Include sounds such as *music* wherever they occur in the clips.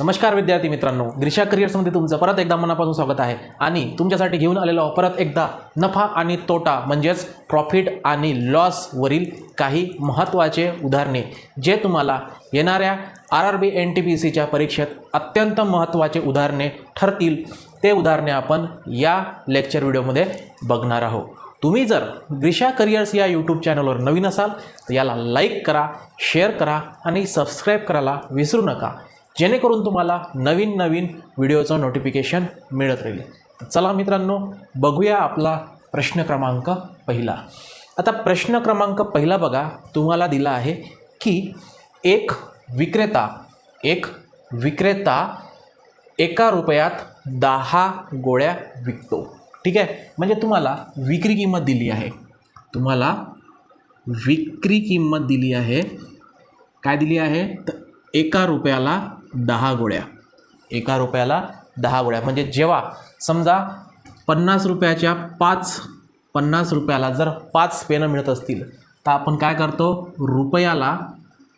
नमस्कार विद्यार्थी मित्रांनो ग्रीषा करिअर्समध्ये तुमचं परत एकदा मनापासून स्वागत आहे. आणि तुमच्यासाठी घेऊन आलेलो परत एकदा नफा आणि तोटा म्हणजेच प्रॉफिट आणि लॉसवरील काही महत्त्वाचे उदाहरणे जे तुम्हाला येणाऱ्या R R B N T P सीच्या परीक्षेत अत्यंत महत्त्वाचे उदाहरणे ठरतील. ते उदाहरणे आपण या लेक्चर व्हिडिओमध्ये बघणार आहोत. तुम्ही जर ग्रीषा करिअर्स या यूट्यूब चॅनलवर नवीन असाल तर याला लाईक करा शेअर करा आणि सबस्क्राईब करायला विसरू नका. जेणेकरून तुम्हाला नवीन नवीन व्हिडिओचं नोटिफिकेशन मिळत राहील. चला मित्रांनो बघूया आपला प्रश्न क्रमांक पहिला. आता प्रश्न क्रमांक पहिला बघा तुम्हाला दिला आहे की एक विक्रेता एक विक्रेता एका रुपयात दहा गोळ्या विकतो. ठीक आहे? म्हणजे तुम्हाला विक्री किंमत दिली आहे. तुम्हाला विक्री किंमत दिली आहे. काय दिली आहे? तर एका रुपयाला दहा गोळ्या. एका रुपयाला दहा गोळ्या. म्हणजे जेव्हा समजा पन्नास रुपयाच्या पाच पन्नास रुपयाला जर पाच पेनं मिळत असतील तर आपण काय करतो? रुपयाला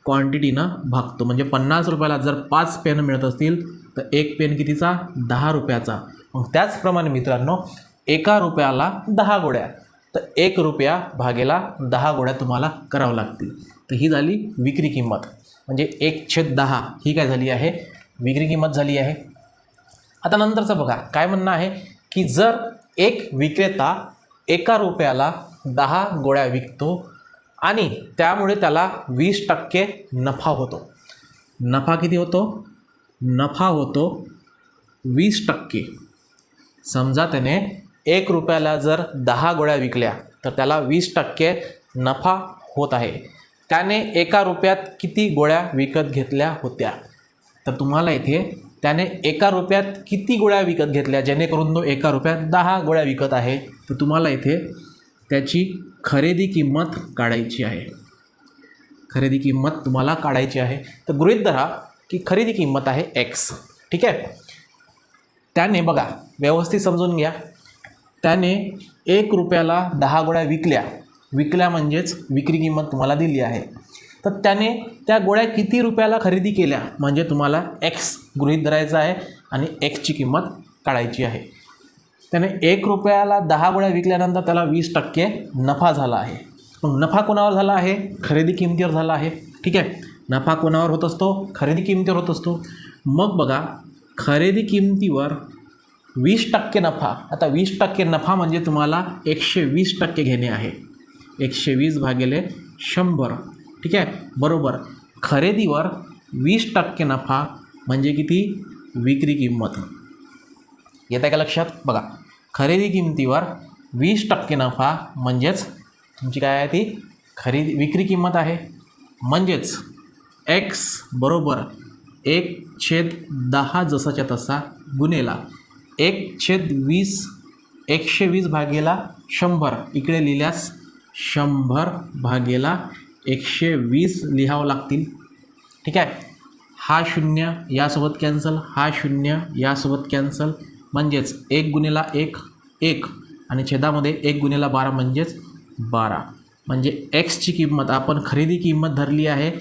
क्वांटिटीनं भागतो. म्हणजे पन्नास रुपयाला जर पाच पेनं मिळत असतील तर एक पेन कितीचा? दहा रुपयाचा. मग त्याचप्रमाणे मित्रांनो एका रुपयाला दहा गोळ्या. तर एक रुपया भागेला दहा गोळ्या तुम्हाला करावं लागतील. तर ही झाली विक्री किंमत. म्हणजे एक छेद दहा ही काय झाली आहे? विक्री किंमत झाली आहे. आता नंतरचं बघा काय म्हणणं आहे की जर एक विक्रेता एका रुपयाला दहा गोळ्या विकतो आणि त्यामुळे त्याला वीस टक्के नफा होतो. नफा किती होतो? नफा होतो वीस टक्के. समजा त्याने एक रुपयाला जर दहा गोळ्या विकल्या तर त्याला वीस टक्के नफा होत आहे. त्याने एका रुपयात किती गोळ्या विकत घेतल्या होत्या? तर तुम्हाला इथे त्याने एका रुपयात किती गोळ्या विकत घेतल्या? जेणेकरून तो एका रुपयात दहा गोळ्या विकत आहे. तर तुम्हाला इथे त्याची खरेदी किंमत काढायची आहे. खरेदी किंमत तुम्हाला काढायची आहे. तर गृहीत धरा की खरेदी किंमत आहे एक्स ठीक आहे? त्याने बघा व्यवस्थित समजून घ्या. त्याने एक रुपयाला दहा गोळ्या विकल्या. विकल्या म्हणजेच विक्री किंमत तुम्हाला दिली आहे. तर त्याने त्या गोळ्या किती रुपयाला खरेदी केल्या? म्हणजे तुम्हाला एक्स गृहीत धरायचा आहे आणि एक्सची किंमत काढायची आहे. त्याने एक रुपयाला दहा गोळ्या विकल्यानंतर त्याला वीस टक्के नफा झाला आहे. मग नफा कोणावर झाला आहे? खरेदी किमतीवर झाला आहे. ठीक आहे? नफा कोणावर होत असतो? खरेदी किमतीवर होत असतो. मग बघा खरेदी किमतीवर वीस टक्के नफा. आता वीस टक्के नफा म्हणजे तुम्हाला एकशे वीस टक्के घेणे आहे. एकशे वीस भागिले शंभर. ठीक आहे? बरोबर. खरेदीवर वीस टक्के नफा म्हणजे किती? विक्री किंमत. येत आहे का लक्षात? बघा. खरेदी किमतीवर वीस टक्के नफा म्हणजेच तुमची काय आहे ती? खरेदी विक्री किंमत आहे. म्हणजेच एक्स बरोबर एक छेद दहा जसाच्या तसा गुन्हेला एक छेद वीस एकशे वीस भागेला शंभर. इकडे लिहिल्यास शंभर भागेला एकशे वीस लिहावं लागतील. ठीक आहे? हा शून्य यासोबत कॅन्सल हा शून्य यासोबत कॅन्सल म्हणजेच एक गुन्हेला एक एक. आणि छेदामध्ये एक गुन्हेला बारा म्हणजेच बारा. म्हणजे एक्सची किंमत आपण खरेदी किंमत धरली आहे.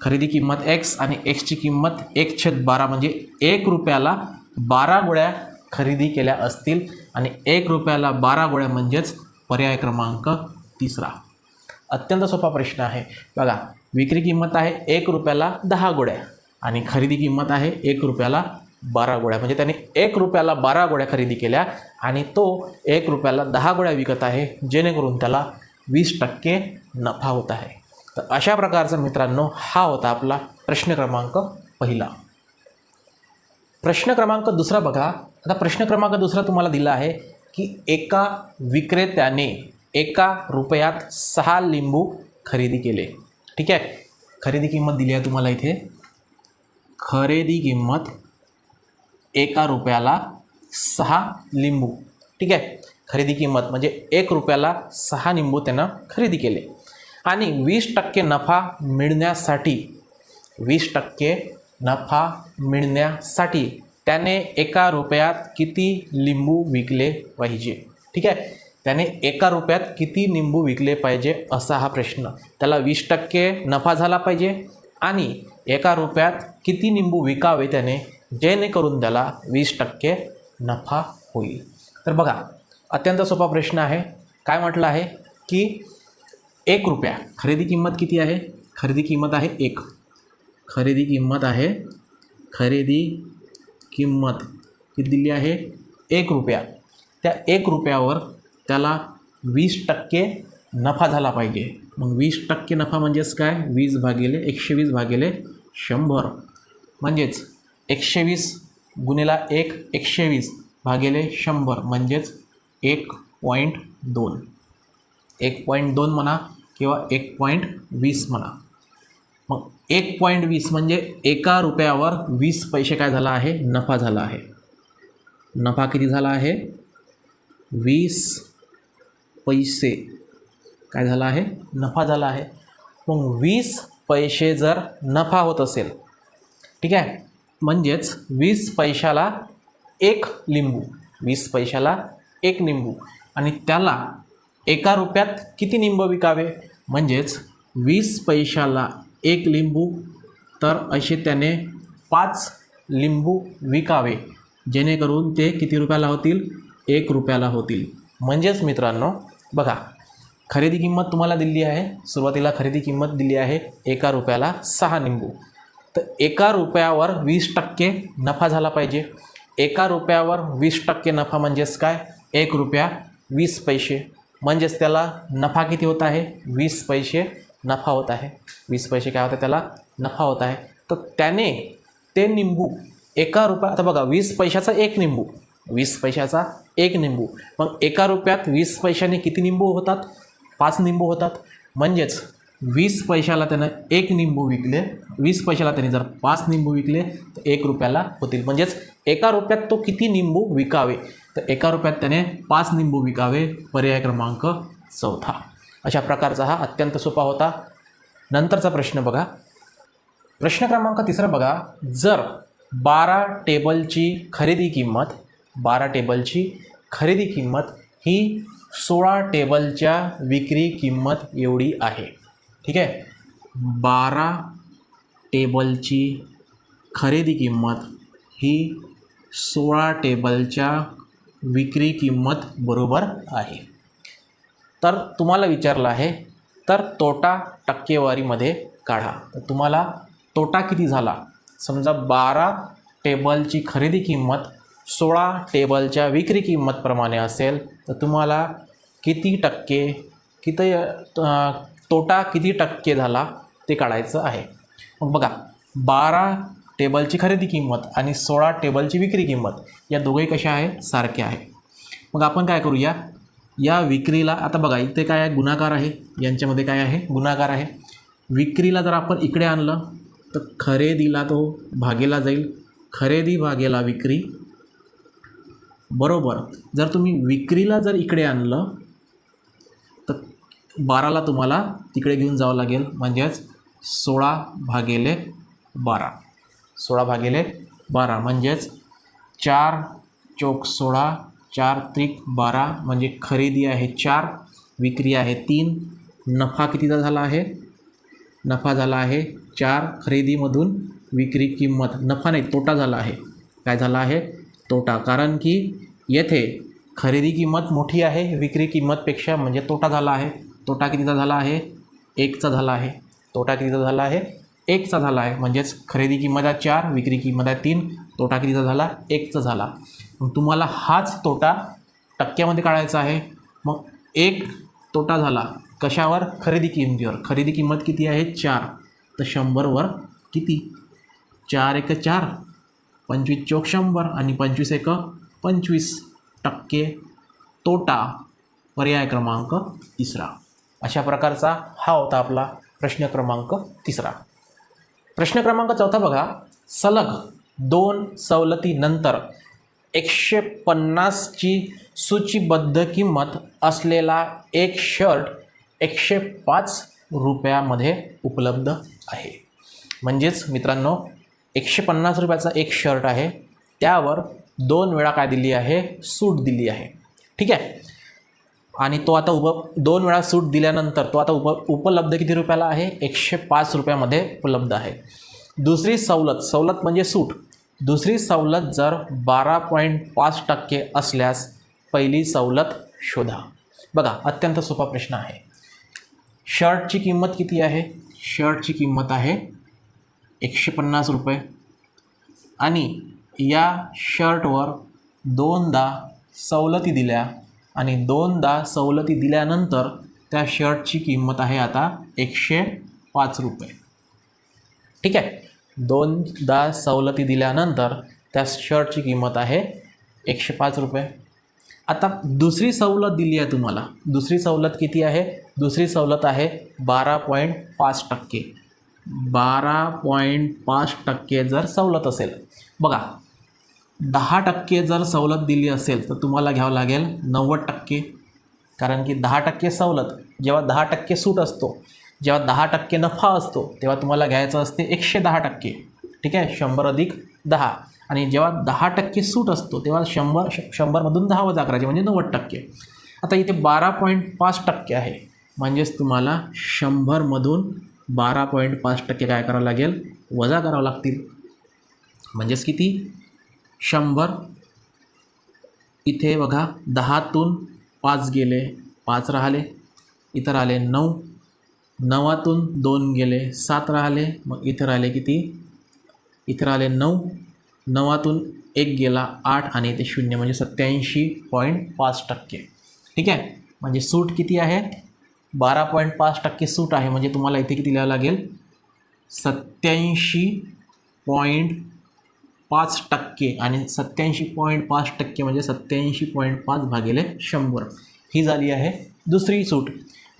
खरेदी किंमत एक्स आणि एक्सची किंमत एक छेद बारा म्हणजे एक रुपयाला बारा गोळ्या खरेदी केल्या असतील. आणि एक रुपयाला बारा गोळ्या म्हणजेच पर्याय क्रमांक तिसरा. अत्यंत सोपा प्रश्न आहे. बघा विक्री किंमत आहे एक रुपयाला दहा गोळ्या आणि खरेदी किंमत आहे एक रुपयाला बारा गोळ्या म्हणजे त्याने एक रुपयाला बारा गोळ्या खरेदी केल्या आणि तो एक रुपयाला दहा गोळ्या विकत आहे जेणेकरून त्याला वीस टक्के नफा होत आहे. तर अशा प्रकारचा मित्रांनो हा होता आपला प्रश्न क्रमांक पहिला. प्रश्न क्रमांक दुसरा बघा. आता प्रश्न क्रमांक दुसरा तुम्हाला दिला आहे की एका विक्रेत्याने एका रुपयात सहा लिंबू खरेदी केले. ठीक आहे? खरेदी किंमत दिली आहे तुम्हाला इथे. खरेदी किंमत एका रुपयाला सहा लिंबू. ठीक आहे? खरेदी किंमत म्हणजे एक रुपयाला सहा लिंबू त्यानं खरेदी केले. आणि वीस टक्के नफा मिळण्यासाठी वीस टक्के नफा मिळण्यासाठी त्याने एका रुपयात किती लिंबू विकले पाहिजे? ठीक आहे? त्याने एका रुपयात किती निंबू विकले पाहिजे असा हा प्रश्न. त्याला वीस टक्के नफा झाला पाहिजे आणि एका रुपयात किती निंबू विकावे त्याने जेणेकरून त्याला वीस टक्के नफा होईल. तर बघा अत्यंत सोपा प्रश्न आहे. काय म्हटलं आहे? की एक रुपया खरेदी किंमत किती आहे? खरेदी किंमत आहे एक. खरेदी किंमत आहे खरेदी किंमत किती दिली आहे? एक रुपया. त्या एक रुपयावर त्याला वीस टक्के नफा झाला पाहिजे. मग वीस टक्के नफा म्हणजेच काय? वीस भागिले एकशे वीस भागिले शंभर. म्हणजेच एकशे वीस गुणिला एक एकशे वीस भागिले शंभर म्हणजेच एक पॉईंट दोन. एक पॉईंट दोन म्हणा किंवा एक पॉईंट वीस म्हणा. मग एक पॉईंट वीस म्हणजे एका रुपयावर वीस पैसे काय झाला आहे? नफा झाला आहे. नफा किती झाला आहे? वीस पैसे. काय झाला आहे? नफा झाला आहे. मग वीस पैसे जर नफा होत असेल ठीक आहे? म्हणजेच वीस पैशाला एक लिंबू वीस पैशाला एक लिंबू आणि त्याला एका रुपयात किती लिंब विकावे? म्हणजेच वीस पैशाला एक लिंबू तर असे त्याने पाच लिंबू विकावे जेणेकरून ते किती रुपयाला होतील? एक रुपयाला होतील. म्हणजेच मित्रांनो बघा खरेदी किंमत तुम्हाला दिली आहे सुरुवातीला खरेदी किंमत दिली आहे एका रुपयाला सहा निंबू. तर एका रुपयावर वीस टक्के नफा झाला पाहिजे. एका रुपयावर वीस टक्के नफा म्हणजेच काय? एक रुपया वीस पैसे. म्हणजेच त्याला नफा किती होत आहे? वीस पैसे नफा होत आहे. वीस पैसे काय होतं त्याला नफा होत आहे. तर त्याने ते निंबू एका रुपया आता बघा वीस पैशाचा एक निंबू. वीस पैशाचा एक निंबू. मग एका रुपयात वीस पैशाने किती निंबू होतात? पाच निंबू होतात. म्हणजेच वीस पैशाला त्यानं एक निंबू विकले. वीस पैशाला त्याने जर पाच निंबू विकले तर एक रुपयाला होतील. म्हणजेच एका रुपयात तो किती निंबू विकावे? तर एका रुपयात त्याने पाच निंबू विकावे. पर्याय क्रमांक चौथा. अशा प्रकारचा हा अत्यंत सोपा होता. नंतरचा प्रश्न बघा. प्रश्न क्रमांक तिसरा बघा. जर बारा टेबलची खरेदी किंमत बारा टेबलची खरेदी किंमत ही सोळा टेबलच्या विक्री किंमत एवढी आहे. ठीक आहे? बारा टेबलची खरेदी किंमत ही सोळा टेबलच्या विक्री किंमत बरोबर आहे. तर तुम्हाला विचारलं आहे तर तोटा टक्केवारीमध्ये काढा. तर तुम्हाला तोटा किती झाला? समजा बारा टेबलची खरेदी किंमत सोळा टेबलच्या विक्री किंमतप्रमाणे असेल तर तुम्हाला किती टक्के किती तोटा किती टक्के झाला ते काढायचं आहे. मग बघा बारा टेबलची खरेदी किंमत आणि सोळा टेबलची विक्री किंमत या दोघंही कशा आहे? सारख्या आहे. मग आपण काय करूया? या विक्रीला आता बघा इथे काय आहे? गुणाकार आहे. यांच्यामध्ये काय आहे? गुणाकार आहे. विक्रीला जर आपण इकडे आणलं तर खरेदीला तो भागेला जाईल. खरेदी भागेला विक्री बरोबर. जर तुम्ही विक्रीला जर इकडे आणलं तर बाराला तुम्हाला तिकडे घेऊन जावं लागेल. म्हणजेच सोळा भागेले बारा. सोळा भागेले बारा. म्हणजेच चार चौक सोळा चार त्रिक बारा म्हणजे खरेदी आहे चार विक्री आहे तीन. नफा कितीचा झाला आहे? नफा झाला आहे चार. खरेदीमधून विक्री किंमत. नफा नाही तोटा झाला आहे. काय झाला आहे? तोटा. कारण की येथे खरेदी किंमत मोठी आहे विक्री किंमतपेक्षा म्हणजे तोटा झाला आहे. तोटा कितीचा झाला आहे? एकचा झाला आहे. तोटा कितीचा झाला आहे? एकचा झाला आहे. म्हणजेच खरेदी किंमत आहे चार विक्री किंमत आहे तीन तोटा कितीचा झाला? एकचा झाला. मग तुम्हाला हाच तोटा टक्क्यामध्ये काढायचा आहे. मग एक तोटा झाला. कशावर? खरेदी किंमतीवर. खरेदी किंमत किती आहे? चार. तर शंभरवर किती? चार एक चार. पंचवीस चौक शंभर आणि पंचवीस एक पंचवीस टक्के तोटा पर्याय क्रमांक तिसरा. अशा प्रकारचा हा होता आपला प्रश्न क्रमांक तिसरा. प्रश्न क्रमांक चौथा बघा. सलग दोन सवलतीनंतर एकशे पन्नासची सूचीबद्ध किंमत असलेला एक शर्ट एकशे पाच रुपयामध्ये उपलब्ध आहे. म्हणजेच मित्रांनो एकशे पन्नास रुपयाचा एक शर्ट आहे. त्यावर दोन वेळा काय दिली आहे? सूट दिली आहे. ठीक आहे? आणि तो आता उप दोन वेळा सूट दिल्यानंतर तो आता उप उपलब्ध किती रुपयाला आहे? एकशे पाच रुपयामध्ये उपलब्ध आहे. दुसरी सवलत सवलत म्हणजे सूट. दुसरी सवलत जर बारा पॉईंट पाच टक्के असल्यास पहिली सवलत शोधा. बघा अत्यंत सोपा प्रश्न आहे. शर्टची किंमत किती आहे? शर्टची किंमत आहे एकशे पन्नास रुपये. आणि या शर्टवर दोनदा सवलती दिल्या आणि दोनदा सवलती दिल्यानंतर त्या शर्टची किंमत आहे आता एकशे पाच रुपये. ठीक आहे? दोनदा सवलती दिल्यानंतर त्या शर्टची किंमत आहे एकशे पाच रुपये. आता दुसरी सवलत दिली आहे तुम्हाला. दुसरी सवलत किती आहे? दुसरी सवलत आहे बारा पॉईंट पाच टक्के. बारा पॉईंट पाच टक्के जर सवलत असेल. बघा दहा टक्के जर सवलत दिली असेल तर तुम्हाला घ्यावं लागेल नव्वद टक्के. कारण की दहा टक्के सवलत जेव्हा दहा टक्के सूट असतो जेव्हा दहा टक्के नफा असतो तेव्हा तुम्हाला घ्यायचं असते एकशे दहा टक्के. ठीक आहे? शंभर अधिक दहा. आणि जेव्हा दहा टक्के सूट असतो तेव्हा शंभर श शंभरमधून दहा वजा करायचे म्हणजे नव्वद टक्के. आता इथे बारा पॉईंट पाच टक्के आहे. म्हणजेच तुम्हाला शंभरमधून बारा पॉईंट पाच टक्के काय करावं लागेल? वजा करावं लागतील. म्हणजेच किती? शंभर. इथे बघा दहातून पाच गेले पाच राहिले इथं राहिले नऊ. नवातून दोन गेले सात राहिले मग इथं राहिले किती? इथं राहिले नऊ. नवातून एक गेला आठ आणि इथे शून्य म्हणजे सत्याऐंशी पॉईंट पाच टक्के. ठीक आहे? म्हणजे सूट किती आहे? बारा पॉईंट पाच टक्के सूट आहे म्हणजे तुम्हाला इथे किती लिहावं लागेल? सत्याऐंशी पॉईंट पाच टक्के आणि सत्याऐंशी पॉईंट पाच टक्के म्हणजे सत्याऐंशी पॉईंट पाच भागिले शंभर. ही झाली आहे दुसरी सूट.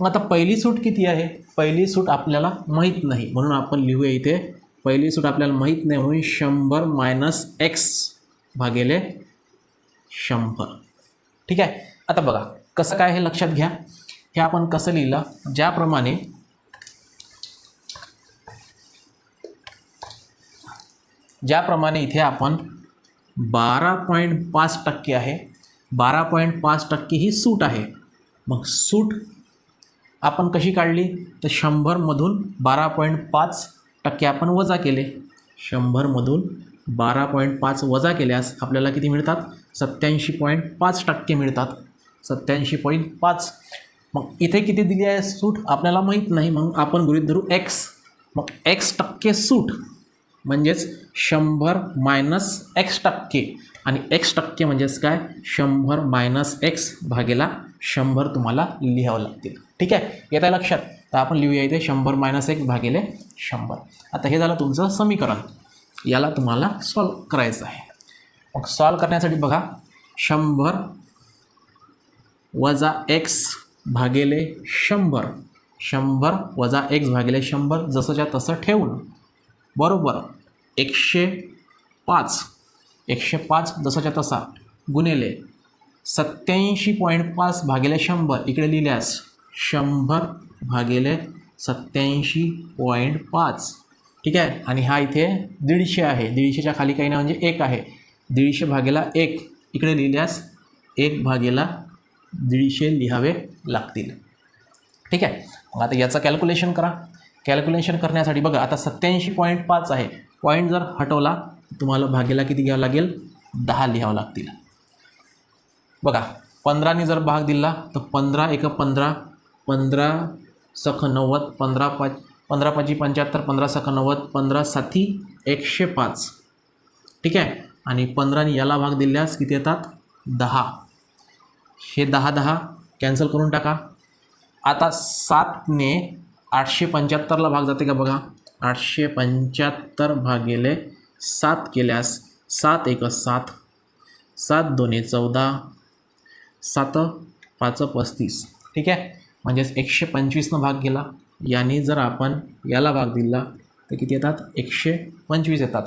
मग आता पहिली सूट किती आहे? पहिली सूट आपल्याला माहीत नाही म्हणून आपण लिहूया इथे. पहिली सूट आपल्याला माहीत नाही म्हणून शंभर मायनस एक्स भागेले शंभर. ठीक आहे? आता बघा कसं काय हे लक्षात घ्या. हे आपण कसं लिहिलं? ज्याप्रमाणे ज्याप्रमाणे इथे आपण बारा पॉईंट पाच टक्के आहे. बारा पॉईंट पाच टक्के ही सूट आहे. मग सूट आपण कशी काढली? तर शंभरमधून बारा पॉईंट पाच टक्के आपण वजा केले. शंभरमधून बारा पॉईंट पाच वजा केल्यास आपल्याला किती मिळतात? सत्याऐंशी पॉईंट पाच टक्के मिळतात. सत्याऐंशी पॉईंट पाच. मग इथे किती दिली आहे सूट? आपल्याला माहीत नाही. मग आपण गृहित धरू एक्स मग एक्स टक्के सूट म्हणजेच शंभर मायनस एक्स टक्के. आणि एक्स टक्के म्हणजेच काय? शंभर मायनस एक्स भागेला शंभर तुम्हाला लिहावं लागतील. ठीक आहे? येत आहे लक्षात? तर आपण लिहूया इथे शंभर मायनस एक्स भागेले शंभर. आता हे झालं तुमचं समीकरण. याला तुम्हाला सॉल्व करायचं आहे. मग सॉल्व करण्यासाठी बघा. शंभर वजा एक्स भागिले शंभर. शंभर वजा एक्स भागिले शंभर जसंच्या तसं ठेवून बरोबर. एकशे पाच. एकशे पाच जसाच्या तसा. गुणेले सत्याऐंशी पॉईंट पाच भागिले शंभर. इकडे लिहिल्यास शंभर भागिले सत्याऐंशी पॉईंट पाच. ठीक आहे? आणि हा इथे दीडशे आहे. दीडशेच्या खाली काही नाही म्हणजे एक आहे. दीडशे भागेला एक. इकडे लिहिल्यास एक भागेला दीडशे लिहावे लागतील. ठीक आहे? मग आता याचं कॅल्क्युलेशन करा. कॅल्क्युलेशन करण्यासाठी बघा आता सत्याऐंशी पॉईंट पाच आहे. पॉईंट जर हटवला तुम्हाला भागेला किती घ्यावं लागेल? दहा लिहावं लागतील. बघा पंधराने जर भाग दिला तर पंधरा एक पंधरा पंधरा सख नव्वद पंधरा पाच पंधरा पाची पंच्याहत्तर पंधरा सख नव्वद पंधरा साथी एकशे पाच. ठीक आहे? आणि पंधराने याला भाग दिल्यास किती येतात? दहा. हे दहा दहा कॅन्सल करून टाका. आता सातने आठशे पंच्याहत्तरला भाग जाते का बघा? आठशे पंच्याहत्तर भागिले सात केल्यास सात एक सात सात दोन्ही चौदा सात पाच पस्तीस. ठीक आहे? म्हणजेच एकशे पंचवीसनं भाग गेला याने जर आपण याला भाग दिला तर किती येतात? एकशे पंचवीस येतात.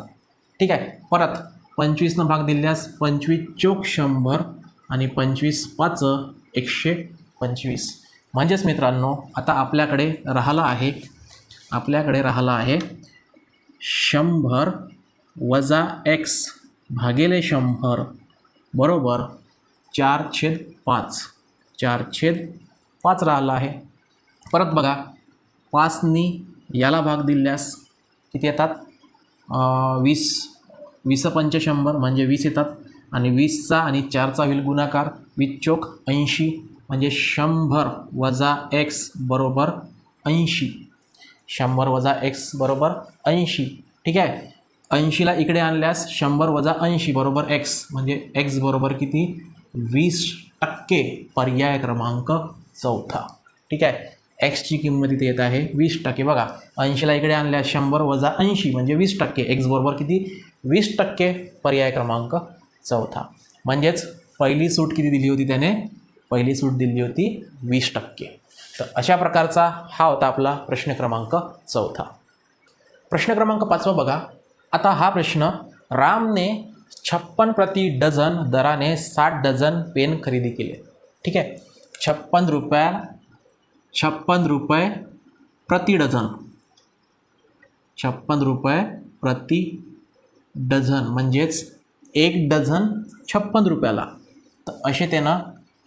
ठीक आहे? परत पंचवीसनं भाग दिल्यास पंचवीस चोक शंभर आणि पंचवीस पाच एकशे पंचवीस. म्हणजेच मित्रांनो आता आपल्याकडे राहिला आहे आपल्याकडे राहिला आहे शंभर वजा एक्स भागिले शंभर बरोबर चार छेद पाच. चार छेद पाच राहिला आहे. परत बघा पाचनी याला भाग दिल्यास किती येतात? वीस. वीस पंच शंभर म्हणजे वीस येतात आणि वीसचा आणि चारचा होईल गुणाकार चोक ऐंशी म्हणजे शंभर वजा एक्स बरोबर ऐंशी. शंभर वजा एक्स बरोबर ऐंशी. ठीक आहे? ऐंशीला इकडे आणल्यास शंभर वजा ऐंशी बरोबर एक्स म्हणजे एक्स बरोबर किती? वीस टक्के पर्याय क्रमांक चौथा. ठीक आहे? एक्सची किंमत इथे येत आहे वीस टक्के. बघा ऐंशीला इकडे आणल्यास शंभर वजा ऐंशी म्हणजे वीस टक्के. एक्स बरोबर किती? वीस टक्के पर्याय क्रमांक चौथा. म्हणजेच पहिली सूट किती दिली होती त्याने? पहिली सूट दिली होती वीस टक्के. तर अशा प्रकारचा हा होता आपला प्रश्न क्रमांक चौथा. प्रश्न क्रमांक पाचवा बघा. आता हा प्रश्न रामने छप्पन प्रति डझन दराने साठ डझन पेन खरेदी केले. ठीक आहे? छप्पन रुपया छप्पन रुपये प्रति डझन. छप्पन रुपये प्रति डझन म्हणजेच एक डझन छप्पन रुपयाला. तर असे त्यानं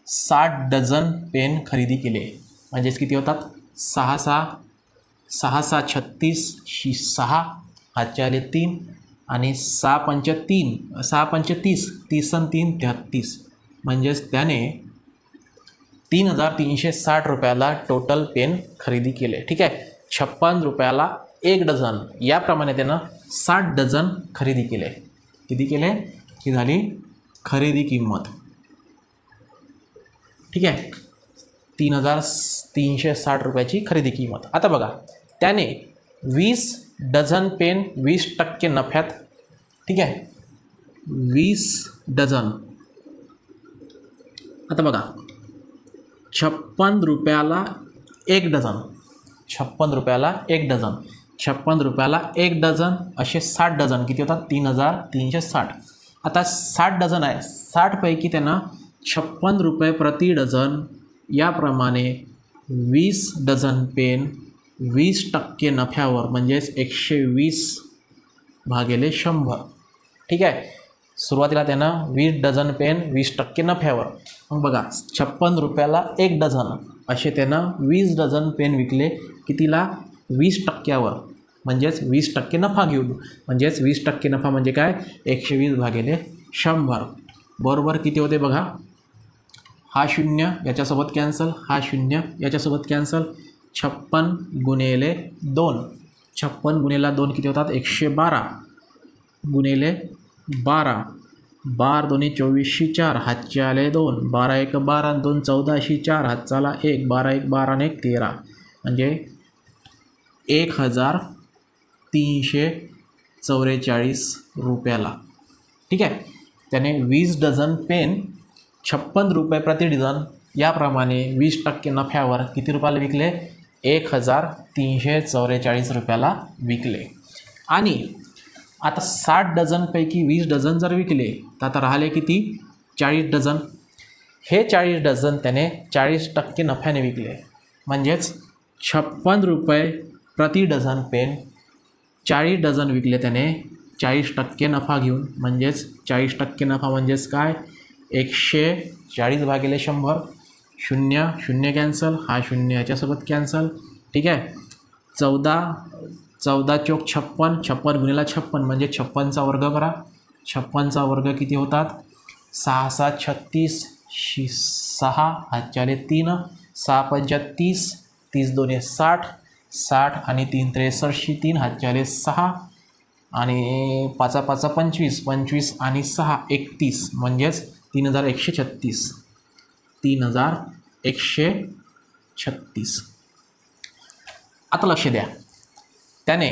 साठ डझन पेन खरेदी केले. म्हणजेच किती होतात? सहा सहा सहा सहा छत्तीस शी सहा हातचे आले तीन आणि सहा पंच तीन सहा पंच तीस तीस आणि तीन तेहत्तीस. म्हणजेच त्याने तीन हजार तीनशे साठ रुपयाला टोटल पेन खरेदी केले. ठीक आहे? छप्पन रुपयाला एक डझन. याप्रमाणे त्यानं साठ डझन खरेदी केले. किती केले? ही झाली खरेदी किंमत. ठीक आहे? तीन हजार तीनशे साठ रुपयाची खरेदी किंमत. आता बघा त्याने वीस डझन पेन वीस टक्के नफ्यात ठीक आहे? वीस डझन. आता बघा छप्पन रुपयाला एक डझन. छप्पन रुपयाला एक डझन. छप्पन रुपयाला एक डझन असे साठ डझन. किती होतात? तीन हजार तीनशे साठ. आता साठ डझन आहे. साठपैकी त्यांना छप्पन रुपये प्रति डझन याप्रमाणे वीस डझन पेन वीस टक्के नफ्यावर म्हणजेच एकशे वीस भागिले शंभर. ठीक आहे? सुरुवातीला त्यानं वीस डझन पेन वीस टक्के नफ्यावर. मग बघा छप्पन रुपयाला एक डझन असे त्यानं वीस डझन पेन विकले कितीला? वीस टक्क्यावर. म्हणजेच वीस टक्के नफा घेऊन. म्हणजेच वीस टक्के नफा म्हणजे काय? एकशे वीस भागिले शंभर. बरोबर किती होते बघा? हा शून्य याच्यासोबत कॅन्सल हा शून्य याच्यासोबत कॅन्सल छप्पन गुणेले दोन. छप्पन गुणेला दोन किती होतात? एकशे बारा. गुणेले बारा. बार दोन्ही चोवीसशी चार हातचे आले दोन. बारा एक बारा दोन चौदाशी चार हातचाला एक. बारा एक बारा आणि एक तेरा. म्हणजे एक हजार तीनशे चौवेचाळीस रुपयाला. ठीक आहे? त्याने वीस डझन पेन छप्पन रुपये प्रति डझन याप्रमाणे वीस टक्के नफ्यावर किती रुपयाला विकले? एक हजार तीनशे चौवेचाळीस रुपयाला विकले. आणि आता साठ डझनपैकी वीस डझन जर विकले तर आता राहिले किती? चाळीस डझन. हे चाळीस डझन त्याने चाळीस टक्के नफ्याने विकले. म्हणजेच छप्पन रुपये प्रति डझन पेन चाळीस डझन विकले त्याने चाळीस टक्के नफा घेऊन. म्हणजेच चाळीस टक्के नफा म्हणजेच काय? एकशे चाळीस भागिले शंभर शून्य शून्य कॅन्सल हा शून्य याच्यासोबत कॅन्सल ठीक आहे? चौदा चौदा चौक छप्पन छप्पन गुणिला छप्पन म्हणजे छप्पनचा वर्ग करा. छप्पनचा वर्ग किती होतात? सहा सहा छत्तीस शी सहा हातच्याले तीन सहा पंचा तीस तीस दोन्ही साठ साठ आणि तीन त्रेसष्टशी तीन हातच्याले सहा आणि पाचा पाचा पंचवीस पंचवीस आणि सहा एकतीस म्हणजेच तीन हजार एकशे छत्तीस. तीन हजार एकशे छत्तीस. आता लक्ष द्या. त्याने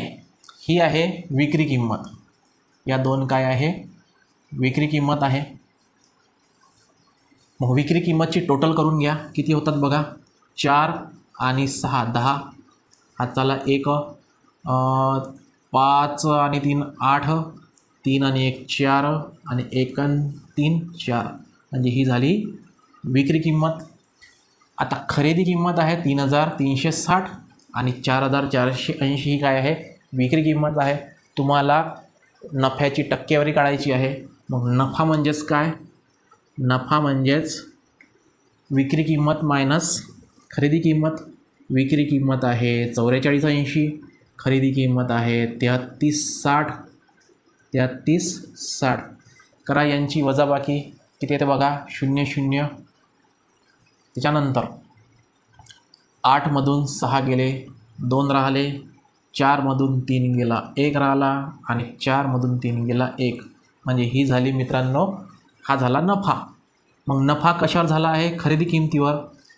ही आहे विक्री किंमत. या दोन काय आहे? विक्री किंमत आहे. मग विक्री किंमतची टोटल करून घ्या. किती होतात बघा? चार आणि सहा दहा. हाताला एक पाच आणि तीन आठ. तीन आणि एक चार आणि एकन तीन चार म्हणजे ही झाली विक्री किंमत. आता खरेदी किंमत आहे तीन हजार तीनशे साठ आणि चार हजार चारशे ऐंशी ही काय आहे? विक्री किंमत आहे. तुम्हाला नफ्याची टक्केवारी काढायची आहे. मग नफा म्हणजेच काय? नफा म्हणजेच विक्री किंमत मायनस खरेदी किंमत. विक्री किंमत आहे चौवेचाळीस ऐंशी खरेदी किंमत आहे तेहत्तीस साठ. तेहत्तीस साठ. करा यांची वजाबाकी. किती येते बघा शून्य शून्य. त्याच्यानंतर आठमधून सहा गेले दोन राहिले चारमधून तीन गेला एक राहिला आणि चारमधून तीन गेला एक. म्हणजे ही झाली मित्रांनो हा झाला नफा. मग नफा कशावर झाला आहे? खरेदी किमतीवर.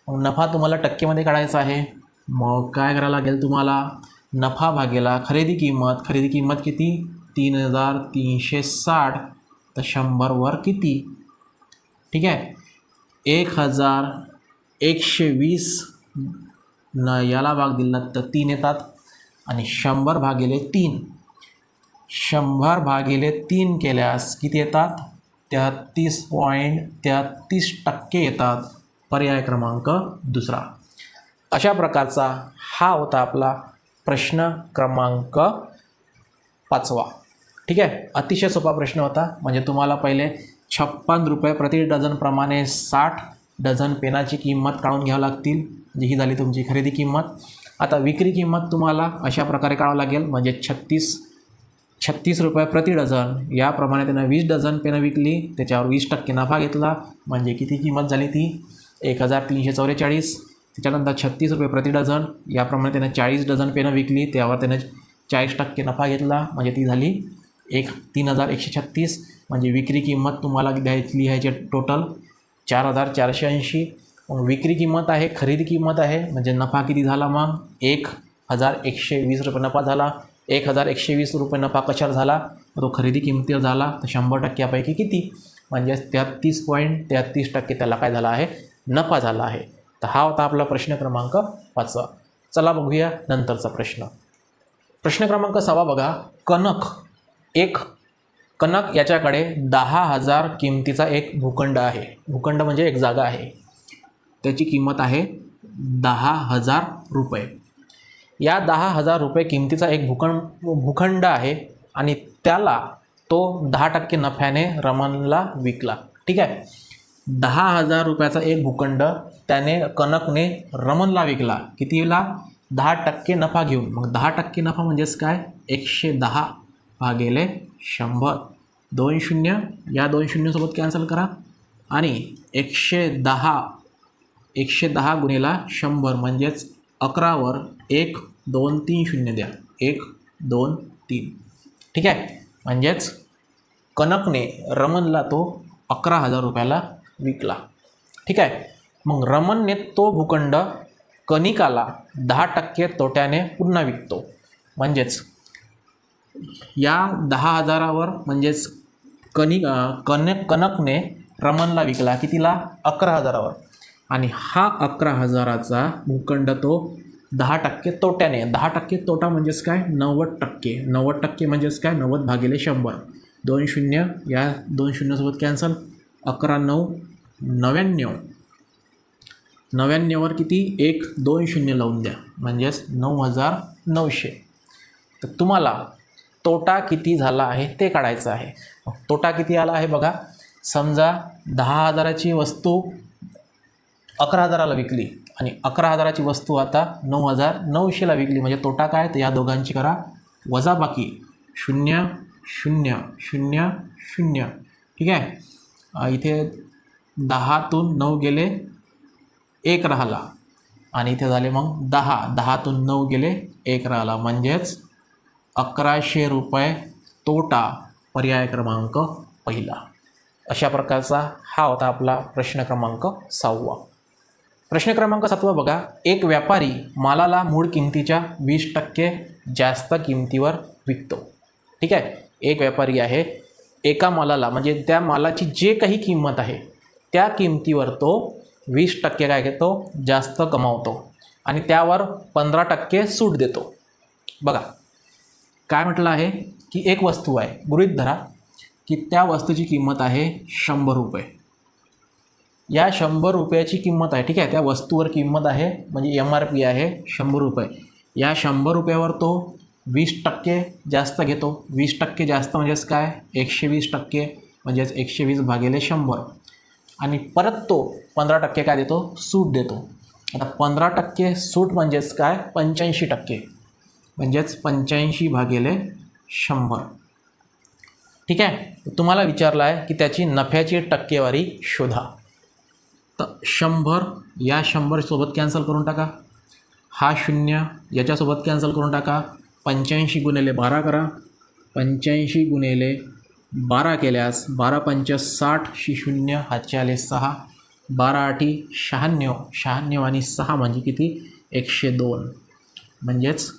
मग नफा तुम्हाला टक्केमध्ये काढायचा आहे. मग काय करायला लागेल तुम्हाला? नफा भागेला खरेदी किंमत. खरेदी किंमत किती? तीन हजार तीनशे साठ. तर शंभरवर किती? ठीक आहे. एक हजार एकशे वीस. न याला भाग दिला तर तीन येतात. आणि शंभर भागिले तीन. शंभर भागिले तीन केल्यास किती येतात? तेहत्तीस पॉईंट तेहत्तीस टक्के येतात. पर्याय क्रमांक दुसरा. अशा प्रकारचा हा होता आपला प्रश्न क्रमांक पाचवा. ठीक आहे? अतिशय सोपा प्रश्न होता. म्हणजे तुम्हाला पहिले छप्पन रुपये प्रति डझनप्रमाणे साठ डझन पेनाची किंमत काढून घ्यावं लागतील. जी ही झाली तुमची खरेदी किंमत. आता विक्री किंमत तुम्हाला अशा प्रकारे काढावं लागेल. म्हणजे छत्तीस छत्तीस रुपये प्रति डझन. याप्रमाणे त्यानं वीस डझन पेनं विकली. त्याच्यावर वीस टक्के नफा घेतला. म्हणजे किती किंमत झाली ती? एक हजार तीनशे चौवेचाळीस. त्याच्यानंतर छत्तीस रुपये प्रति डझन. याप्रमाणे त्यानं चाळीस डझन पेनं विकली. त्यावर त्यानं चाळीस टक्के नफा घेतला. म्हणजे ती झाली एक तीन हजार एकशे छत्तीस म्हणजे विक्री किंमत तुम्हाला द्यायची लिहायची टोटल चार हजार चारशे ऐंशी. मग विक्री किंमत आहे खरेदी किंमत आहे म्हणजे नफा किती झाला मग? एक हजार एकशे वीस रुपये नफा झाला. एक हजार एकशे वीस रुपये नफा कशावर झाला? तो खरेदी किमतीवर झाला. तर शंभर टक्क्यापैकी किती? म्हणजेच तेहत्तीस पॉईंट तेहत्तीस टक्के त्याला काय झाला आहे? नफा झाला आहे. तर हा होता आपला प्रश्न क्रमांक पाचवा. चला बघूया नंतरचा प्रश्न. प्रश्न क्रमांक सहावा बघा. कनक. एक कनक याच्याकडे दहा हजार किमतीचा एक भूखंड आहे. भूखंड म्हणजे एक जागा आहे. त्याची किंमत आहे दहा हजार रुपये. या दहा हजार रुपये किमतीचा एक भूखंड भूखंड आहे आणि त्याला तो दहा टक्के नफ्याने रमनला विकला. ठीक आहे? दहा हजार रुपयाचा एक भूखंड त्याने कनकने रमनला विकला. कितीला? दहा टक्के नफा घेऊन. मग दहा टक्के नफा म्हणजेच काय? एकशे दहा भागेले शंभर. दोन शून्य. या दोन शून्यसोबत कॅन्सल करा. आणि एकशे दहा एकशे दहा गुणेला शंभर म्हणजेच अकरावर एक दोन तीन शून्य द्या. एक दोन तीन. ठीक आहे? म्हणजेच कनकने रमनला तो अकरा हजार रुपयाला विकला. ठीक आहे? मग रमनने तो भूखंड कनिकाला दहा टक्के तोट्याने पुन्हा विकतो. म्हणजेच या दहा हजारावर म्हणजेच कनि कनक कनकने रमनला विकला. कितीला? अकरा हजारावर. आणि हा अकरा हजाराचा भूखंड तो दहा टक्के तोट्याने. दहा टक्के तोटा म्हणजेच काय? नव्वद टक्के. नव्वद टक्के म्हणजेच काय? नव्वद भागिले शंभर. दोन शून्य या दोन शून्यसोबत कॅन्सल अकरा नऊ नव्याण्णव. नव्याण्णववर किती? एक दोन शून्य लावून द्या. म्हणजेच नऊ हजार नऊशे. तर तुम्हाला तोटा किती झाला आहे ते काढायचं आहे. मग तोटा किती आला आहे बघा. समजा दहा हजाराची वस्तू अकरा हजाराला विकली आणि अकरा हजाराची वस्तू आता नऊ हजार नऊशेला विकली. म्हणजे तोटा काय तर या दोघांची करा. वजाबाकी शून्य शून्य शून्य शून्य. ठीक आहे? इथे दहातून नऊ गेले एक राहिला. आणि इथे झाले मग दहा. दहातून नऊ गेले एक राहिला. म्हणजेच अकराशे रुपये तोटा पर्याय क्रमांक पहिला. अशा प्रकारचा हा होता आपला प्रश्न क्रमांक सहावा. प्रश्न क्रमांक सातवा बघा. एक व्यापारी मालाला मूळ किमतीच्या वीस टक्के जास्त किमतीवर विकतो. ठीक आहे? एक व्यापारी आहे. एका मालाला म्हणजे त्या मालाची जे काही किंमत आहे त्या किमतीवर तो वीस टक्के काय घेतो? जास्त कमावतो. आणि त्यावर पंधरा टक्के सूट देतो. बघा. काय म्हटलं आहे? की एक वस्तू आहे. गृहित धरा की त्या वस्तूची किंमत आहे शंभर रुपये. या शंभर रुपयाची किंमत आहे ठीक आहे? त्या वस्तूवर किंमत आहे म्हणजे एम आर पी आहे शंभर रुपये. या शंभर रुपयावर तो वीस टक्के जास्त घेतो. वीस टक्के जास्त म्हणजेच काय? एकशे वीस टक्के म्हणजेच एकशे वीस भागिले शंभर. आणि परत तो पंधरा टक्के काय देतो? सूट देतो. आता पंधरा टक्के सूट म्हणजेच काय? पंच्याऐंशी टक्के. म्हणजेच पंच्याऐंशी भागिले शंभर. ठीक आहे? तुम्हाला विचारलं आहे की त्याची नफ्याची टक्केवारी शोधा. तर शंभर या शंभरसोबत कॅन्सल करून टाका. हा शून्य याच्यासोबत कॅन्सल करून टाका. पंच्याऐंशी गुणिले बारा करा. पंच्याऐंशी गुणिले बारा केल्यास बारा पंच साठ शी शून्य हातचे आले सहा. बारा आठी शहाण्णव शहाण्णव आणि सहा म्हणजे किती? एकशे दोन. म्हणजेच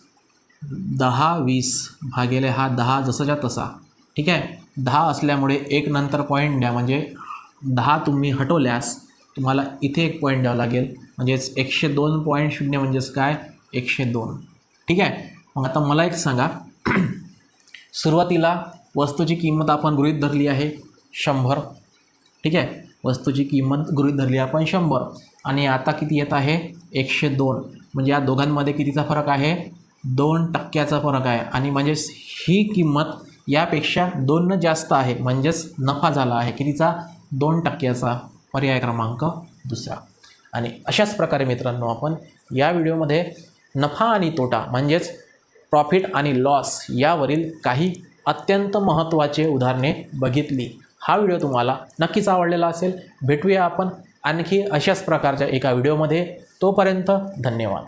दहा वीस भागेले हा दहा जसाच्या तसा. ठीक आहे? दहा असल्यामुळे एक नंतर पॉईंट द्या. म्हणजे दहा तुम्ही हटवल्यास तुम्हाला इथे एक पॉईंट द्यावा लागेल. म्हणजेच एकशे दोन पॉईंट शून्य म्हणजेच काय? एकशे दोन. ठीक आहे? मग आता मला एक सांगा. *clears throat* सुरुवातीला वस्तूची किंमत आपण गृहीत धरली आहे शंभर. ठीक आहे? वस्तूची किंमत गृहीत धरली आपण शंभर. आणि आता किती येत आहे? एकशे दोन. म्हणजे या दोघांमध्ये कितीचा फरक आहे? दोन टक्क्याचा फरक आहे. आणि म्हणजेच ही किंमत यापेक्षा दोननं जास्त आहे. म्हणजेच नफा झाला आहे. कितीचा? दोन टक्क्याचा. पर्याय क्रमांक दुसरा. आणि अशाच प्रकारे मित्रांनो आपण या व्हिडिओमध्ये नफा आणि तोटा म्हणजेच प्रॉफिट आणि लॉस यावरील काही अत्यंत महत्त्वाचे उदाहरणे बघितली. हा व्हिडिओ तुम्हाला नक्कीच आवडलेला असेल. भेटूया आपण आणखी अशाच प्रकारच्या एका व्हिडिओमध्ये. तोपर्यंत धन्यवाद.